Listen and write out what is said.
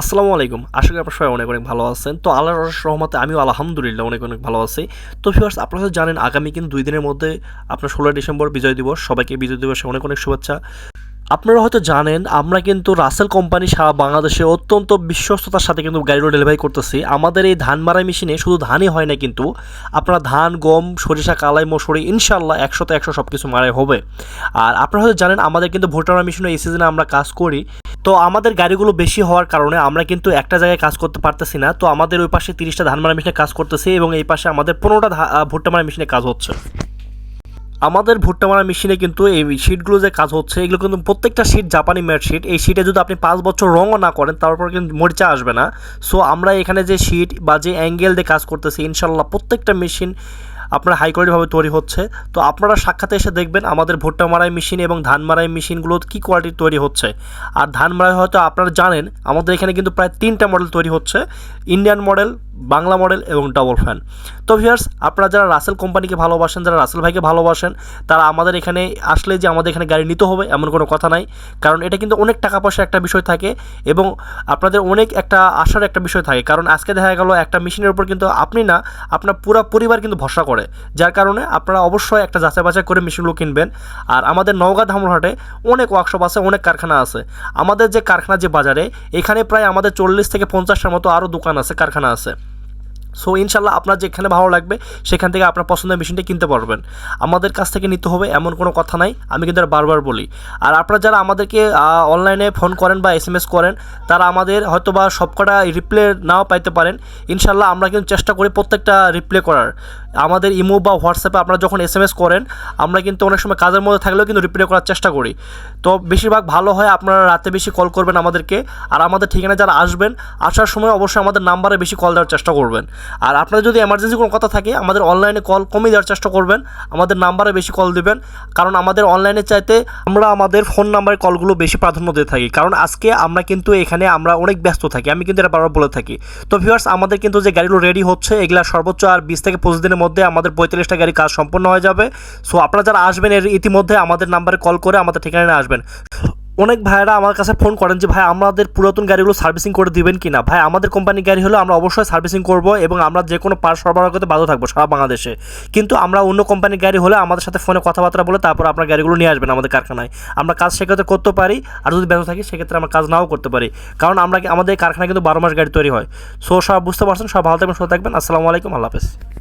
আসসালামু আলাইকুম। আশা করি আপনার সবাই অনেক অনেক ভালো আছেন। তো আল্লাহর রহমতে আমিও আলহামদুলিল্লাহ অনেক অনেক ভালো আছি। তো ভিউয়ার্স আপনারা জানেন, আগামী কিন্তু দুই দিনের মধ্যে আপনার ষোলোই ডিসেম্বর বিজয় দিবস। সবাইকে বিজয় দিবসে অনেক অনেক শুভেচ্ছা। আপনারা হয়তো জানেন, আমরা কিন্তু রাসেল কোম্পানি সারা বাংলাদেশে অত্যন্ত বিশ্বস্ততার সাথে কিন্তু গাড়িগুলো ডেলিভারি করতেছি। আমাদের এই ধান মারাই মেশিনে শুধু ধানই হয় না কিন্তু আপনারা ধান, গম, সরিষা, কালাই, মসুরি ইনশাল্লাহ একশোতে একশো সব কিছু মারাই হবে। আর আপনারা হয়তো জানেন, আমাদের কিন্তু ভোটার মেশিনে এই সিজনে আমরা কাজ করি। তো আমাদের গাড়িগুলো বেশি হওয়ার কারণে আমরা কিন্তু একটা জায়গায় কাজ করতে পারতেছি না। তো আমাদের ওই পাশে তিরিশটা ধান মারা মেশিনে কাজ করতেছি এবং এই পাশে আমাদের পনেরোটা ভুট্টা মারা মেশিনে কাজ হচ্ছে। আমাদের ভুট্টা মারা মেশিনে কিন্তু এই শিটগুলো যে কাজ হচ্ছে, এগুলো কিন্তু প্রত্যেকটা শিট জাপানি মেড শিট এই শিটে যদি আপনি পাঁচ বছর রঙও না করেন তারপর কিন্তু মরিচা আসবে না। সো আমরা এখানে যে শিট বা যে অ্যাঙ্গেল দিয়ে কাজ করতেছি, ইনশাল্লাহ প্রত্যেকটা মেশিন আপনার হাই কোয়ালিটিভাবে তৈরি হচ্ছে। তো আপনারা সাক্ষাতে এসে দেখবেন আমাদের ভুট্টা মারাই মেশিন এবং ধান মারাই মেশিনগুলো কী কোয়ালিটির তৈরি হচ্ছে। আর ধান মারাই হয়তো আপনারা জানেন, আমাদের এখানে কিন্তু প্রায় তিনটা মডেল তৈরি হচ্ছে। ইন্ডিয়ান মডেল বাংলা মডেল এবং ডবল ফ্যান তো ভিউয়ার্স আপনারা যারা রাসেল কোম্পানিকে ভালোবাসেন, যারা রাসেল ভাইকে ভালোবাসেন, তারা আমাদের এখানে আসলে যে আমাদের এখানে গাড়ি নিতে হবে, এমন কোনো কথা নাই। কারণ এটা কিন্তু অনেক টাকা পয়সার একটা বিষয় থাকে এবং আপনাদের অনেক একটা আশার একটা বিষয় থাকে। কারণ আজকে দেখা গেল একটা মেশিনের উপর কিন্তু আপনি না, আপনার পুরো পরিবার কিন্তু ভরসা করে। যার কারণে আপনারা অবশ্যই একটা যাচাই বাছাই করে মেশিনগুলো কিনবেন। আর আমাদের নওগাঁ ধামরহাটে অনেক ওয়ার্কশপ আছে, অনেক কারখানা আছে। আমাদের যে কারখানা যে বাজারে, এখানে প্রায় আমাদের চল্লিশ থেকে পঞ্চাশটার মতো আরও দোকান আছে, কারখানা আছে। সো ইনশাল্লাহ আপনার যেখানে ভালো লাগবে, সেখান থেকে আপনার পছন্দের মেশিনটা কিনতে পারবেন। আমাদের কাছ থেকে নিতে হবে, এমন কোনো কথা নাই, আমি কিন্তু বারবার বলি। আর আপনারা যারা আমাদেরকে অনলাইনে ফোন করেন বা এস এম এস করেন, তারা আমাদের হয়তো বা সবকটা রিপ্লে নাও পাইতে পারেন। ইনশাল্লাহ আমরা কিন্তু চেষ্টা করি প্রত্যেকটা রিপ্লে করার। আমাদের ইমো বা হোয়াটসঅ্যাপে আপনারা যখন এস এম এস করেন, আমরা কিন্তু অনেক সময় কাজের মধ্যে থাকলেও কিন্তু রিপ্লে করার চেষ্টা করি। তো বেশিরভাগ ভালো হয় আপনারা রাতে বেশি কল করবেন আমাদেরকে। আর আমাদের ঠিকানা যারা আসবেন, আসার সময় অবশ্যই আমাদের নাম্বারে বেশি কল দেওয়ার চেষ্টা করবেন। আর আপনার যদি এমার্জেন্সি কোনো কথা থাকে, আমাদের অনলাইনে কল কমিয়ে দেওয়ার চেষ্টা করবেন। আমাদের নাম্বারে বেশি কল দিবেন। কারণ আমাদের অনলাইনে চাইতে আমরা আমাদের ফোন নাম্বারে কলগুলো বেশি প্রাধান্য দিয়ে থাকি। কারণ আজকে আমরা কিন্তু এখানে আমরা অনেক ব্যস্ত থাকি। আমি কিন্তু এটা বারবার বলে থাকি। তো ভিউয়ার্স আমাদের কিন্তু যে গাড়িগুলো রেডি হচ্ছে, এগুলা সর্বোচ্চ আর বিশ থেকে পঁচিশ দিনের মধ্যে আমাদের পঁয়তাল্লিশটা গাড়ি কাজ সম্পন্ন হয়ে যাবে। সো আপনারা যারা আসবেন এর ইতিমধ্যে আমাদের নাম্বারে কল করে আমাদের ঠিকানায় আসবেন। অনেক ভাইয়েরা আমার কাছে ফোন করেন যে, ভাই, আমাদের পুরাতন গাড়িগুলো সার্ভিসিং করে দিবেন কি না? ভাই, আমাদের কোম্পানির গাড়ি হলে আমরা অবশ্যই সার্ভিসিং করব এবং আমরা যে কোনো পার্ট সরবরাহ করতে বাধ্য থাকব সারা বাংলাদেশে। কিন্তু আমরা অন্য কোম্পানির গাড়ি হলে আমাদের সাথে ফোনে কথাবার্তা বলে তারপর আপনার গাড়িগুলো নিয়ে আসবেন আমাদের কারখানায়। আমরা কাজ সেক্ষেত্রে করতে পারি, আর যদি ব্যস্ত থাকি সেক্ষেত্রে আমরা কাজ নাও করতে পারি। কারণ আমরা আমাদের কারখানায় কিন্তু বারো মাস গাড়ি তৈরি হয়। সো সব বুঝতে পারছেন, সব ভালো থাকবেন, সুস্থ থাকবেন। আসসালামু আলাইকুম, আল্লাহ হাফেজ.